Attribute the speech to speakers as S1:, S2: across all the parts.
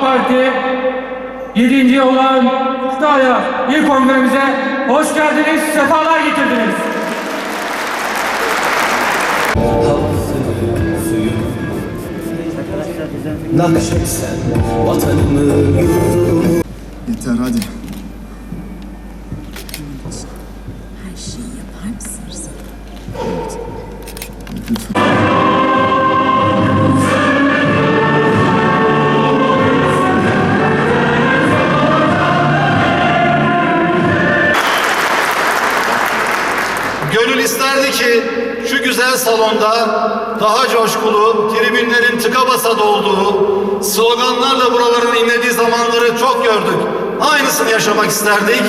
S1: AK Parti 7. olan Kütahya İl Kongremize hoş geldiniz, sefalar getirdiniz.
S2: Nakşetsen vatanımı yurdumu
S3: Yeter hadi.
S4: Her şeyi yapar mısın Rıza?
S5: Gönül ki şu güzel salonda daha coşkulu, tribünlerin tıka basa dolduğu, sloganlarla buraların inlediği zamanları çok gördük. Aynısını yaşamak isterdik.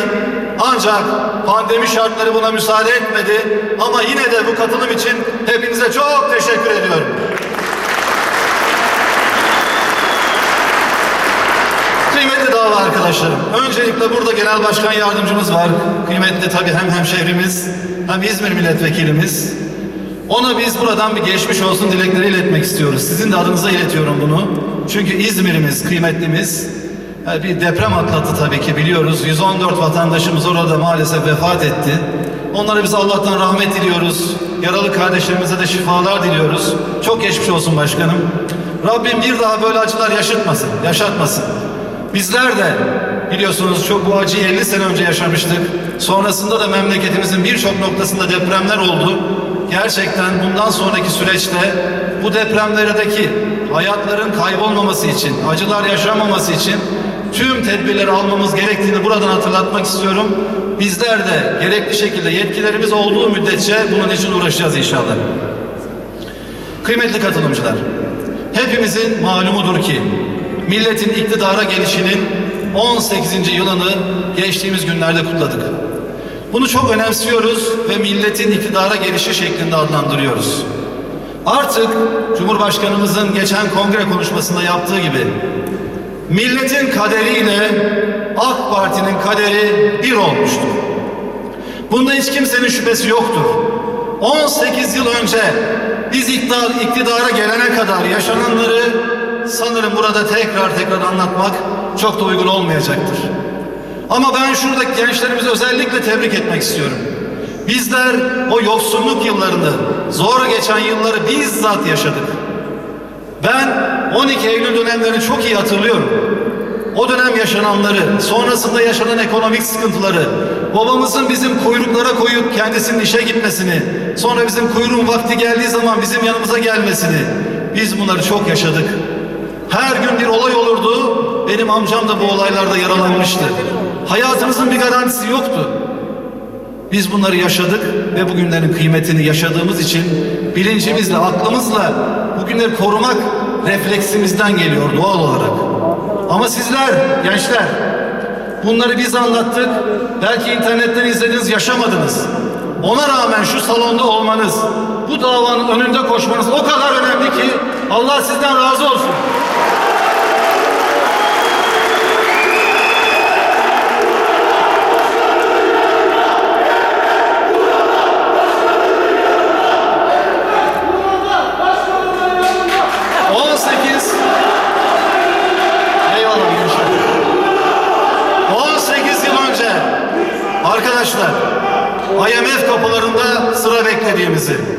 S5: Ancak pandemi şartları buna müsaade etmedi. Ama yine de bu katılım için hepinize çok teşekkür ediyorum. Kıymetli dava arkadaşlarım, öncelikle burada genel başkan yardımcımız var. Kıymetli tabii hem hemşehrimiz hem İzmir milletvekilimiz. Ona biz buradan bir geçmiş olsun dilekleri iletmek istiyoruz. Sizin de adınıza iletiyorum bunu. Çünkü İzmir'imiz, kıymetlimiz e, bir deprem atlattı tabii ki biliyoruz. 114 vatandaşımız orada maalesef vefat etti. Onlara biz Allah'tan rahmet diliyoruz. Yaralı kardeşlerimize de şifalar diliyoruz. Çok geçmiş olsun başkanım. Rabbim bir daha böyle acılar yaşatmasın, yaşatmasın. Bizler de biliyorsunuz çok bu acıyı 50 sene önce yaşamıştık. Sonrasında da memleketimizin birçok noktasında depremler oldu. Gerçekten bundan sonraki süreçte bu depremlerdeki hayatların kaybolmaması için, acılar yaşanmaması için tüm tedbirleri almamız gerektiğini buradan hatırlatmak istiyorum. Bizler de gerekli şekilde yetkilerimiz olduğu müddetçe bunun için uğraşacağız inşallah. Kıymetli katılımcılar, hepimizin malumudur ki milletin iktidara gelişinin 18. yılını geçtiğimiz günlerde kutladık. Bunu çok önemsiyoruz ve milletin iktidara gelişi şeklinde adlandırıyoruz. Artık Cumhurbaşkanımızın geçen kongre konuşmasında yaptığı gibi milletin kaderiyle AK Parti'nin kaderi bir olmuştur. Bunda hiç kimsenin şüphesi yoktur. 18 yıl önce biz iktidar, iktidara gelene kadar yaşananları sanırım burada tekrar tekrar anlatmak çok da uygun olmayacaktır. Ama ben şuradaki gençlerimizi özellikle tebrik etmek istiyorum. Bizler o yoksulluk yıllarını, zor geçen yılları bizzat yaşadık. Ben 12 Eylül dönemlerini çok iyi hatırlıyorum. O dönem yaşananları, sonrasında yaşanan ekonomik sıkıntıları, babamızın bizim kuyruklara koyup kendisinin işe gitmesini, sonra bizim kuyruğun vakti geldiği zaman bizim yanımıza gelmesini, biz bunları çok yaşadık. Her gün bir olay olurdu, benim amcam da bu olaylarda yaralanmıştı. Hayatımızın bir garantisi yoktu. Biz bunları yaşadık ve bugünlerin kıymetini yaşadığımız için bilincimizle, aklımızla bugünleri korumak refleksimizden geliyor doğal olarak. Ama sizler, gençler, bunları biz anlattık. Belki internetten izlediniz, yaşamadınız. Ona rağmen şu salonda olmanız, bu davanın önünde koşmanız o kadar önemli ki Allah sizden razı olsun. On sekiz Eyvallah gençler. 18 yıl önce arkadaşlar IMF kapılarında sıra beklediğimizi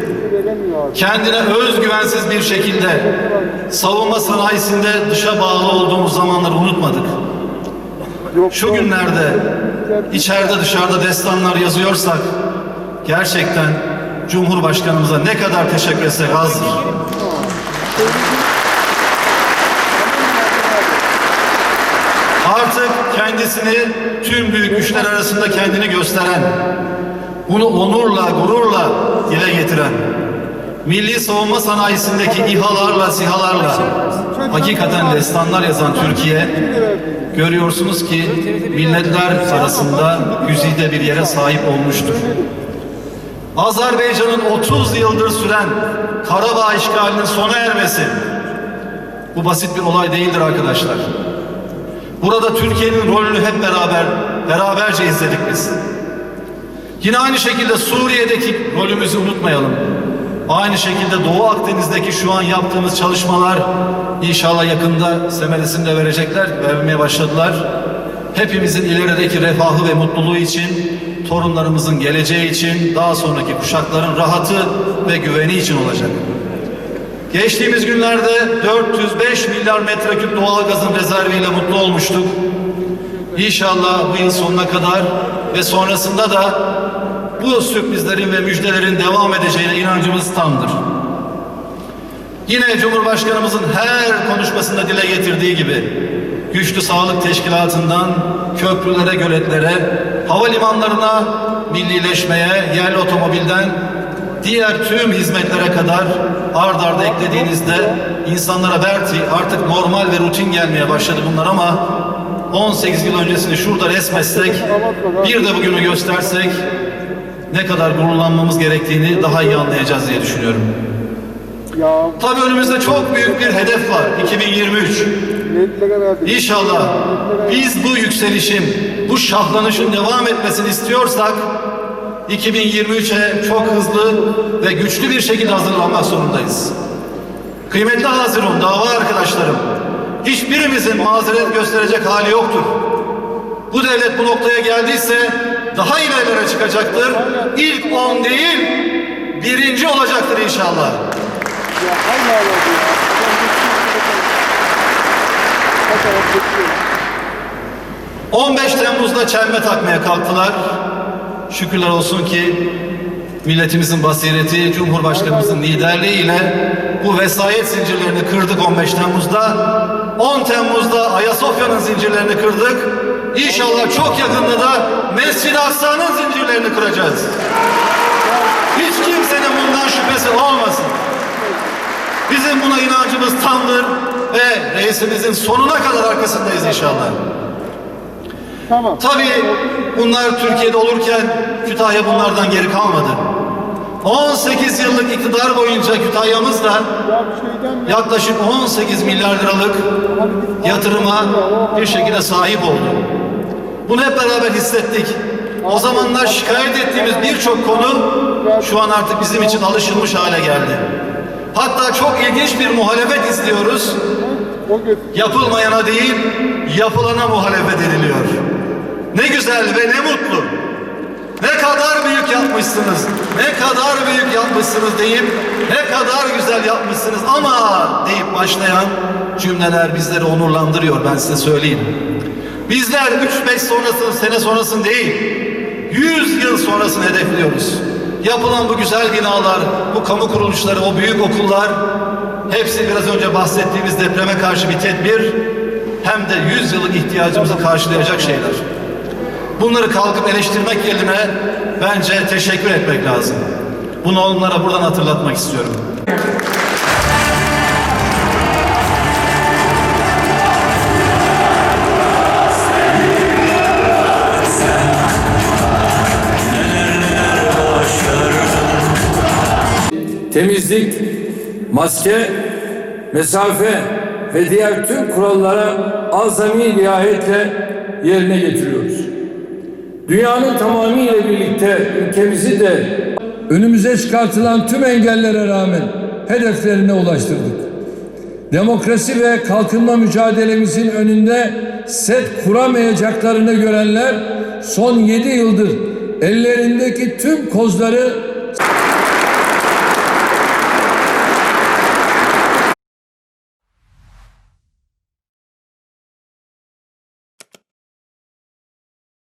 S5: kendine özgüvensiz bir şekilde savunma sanayisinde dışa bağlı olduğumuz zamanları unutmadık. Şu günlerde içeride dışarıda destanlar yazıyorsak gerçekten Cumhurbaşkanımıza ne kadar teşekkür etsek azdır. Artık kendisini tüm büyük güçler arasında kendini gösteren, bunu onurla, gururla dile getiren, milli savunma sanayisindeki İHA'larla, SİHA'larla hakikaten destanlar yazan Türkiye, görüyorsunuz ki milletler arasında güzide bir yere sahip olmuştur. Azerbaycan'ın 30 yıldır süren Karabağ işgalinin sona ermesi, bu basit bir olay değildir arkadaşlar. Burada Türkiye'nin rolünü hep beraber, beraberce izledik biz. Yine aynı şekilde Suriye'deki rolümüzü unutmayalım. Aynı şekilde Doğu Akdeniz'deki şu an yaptığımız çalışmalar inşallah yakında semeresini de verecekler, vermeye başladılar. Hepimizin ilerideki refahı ve mutluluğu için, torunlarımızın geleceği için, daha sonraki kuşakların rahatı ve güveni için olacak. Geçtiğimiz günlerde 405 milyar metreküp doğalgazın rezerviyle mutlu olmuştuk. İnşallah bu yıl sonuna kadar ve sonrasında da bu sürprizlerin ve müjdelerin devam edeceğine inancımız tamdır. Yine Cumhurbaşkanımızın her konuşmasında dile getirdiği gibi güçlü sağlık teşkilatından köprülere, göletlere, havalimanlarına, millileşmeye, yerli otomobilden diğer tüm hizmetlere kadar ard arda eklediğinizde insanlara belki artık normal ve rutin gelmeye başladı bunlar ama 18 yıl öncesini şurada resmetsek bir de bugünü göstersek ne kadar gururlanmamız gerektiğini daha iyi anlayacağız diye düşünüyorum. Tabii önümüzde çok büyük bir hedef var 2023. İnşallah biz bu yükselişin, bu şahlanışın devam etmesini istiyorsak 2023'e çok hızlı ve güçlü bir şekilde hazırlanmak zorundayız. Kıymetli Hazirun, dava arkadaşlarım, hiçbirimizin mazeret gösterecek hali yoktur. Bu devlet bu noktaya geldiyse daha ilerlere çıkacaktır. İlk on değil, birinci olacaktır inşallah. 15 Temmuz'da çelme takmaya kalktılar. Şükürler olsun ki milletimizin basireti, Cumhurbaşkanımızın liderliğiyle bu vesayet zincirlerini kırdık 15 Temmuz'da. 10 Temmuz'da Ayasofya'nın zincirlerini kırdık. İnşallah çok yakında da Mescid-i Aksa'nın zincirlerini kıracağız. Hiç kimsenin bundan şüphesi olmasın. Bizim buna inancımız tamdır ve reisimizin sonuna kadar arkasındayız inşallah.
S3: Tamam.
S5: Tabii bunlar Türkiye'de olurken Kütahya bunlardan geri kalmadı. 18 yıllık iktidar boyunca Kütahya'mız da
S3: Ya bir şeyden mi?
S5: yaklaşık 18 milyar liralık yatırıma bir şekilde sahip oldu. Bunu hep beraber hissettik. O zamanlar şikayet ettiğimiz birçok konu şu an artık bizim için alışılmış hale geldi. Hatta çok ilginç bir muhalefet
S3: götür.
S5: Yapılmayana değil, yapılana muhalefet ediliyor. Ne güzel ve ne mutlu. Ne kadar büyük yapmışsınız, ne kadar büyük yapmışsınız deyip, ne kadar güzel yapmışsınız ama deyip başlayan cümleler bizleri onurlandırıyor ben size söyleyeyim. Bizler 3-5 sonrasını, sene sonrasını değil, 100 yıl sonrasını hedefliyoruz. Yapılan bu güzel binalar, bu kamu kuruluşları, o büyük okullar, hepsi biraz önce bahsettiğimiz depreme karşı bir tedbir, hem de 100 yıllık ihtiyacımızı karşılayacak şeyler. Bunları kalkıp eleştirmek yerine bence teşekkür etmek lazım. Bunu onlara buradan hatırlatmak istiyorum.
S6: Temizlik, maske, mesafe ve diğer tüm kurallara azami riayetle yerine getiriyoruz. Dünyanın tamamıyla birlikte ülkemizi de önümüze çıkartılan tüm engellere rağmen hedeflerine ulaştırdık. Demokrasi ve kalkınma mücadelemizin önünde set kuramayacaklarını görenler son yedi yıldır ellerindeki tüm kozları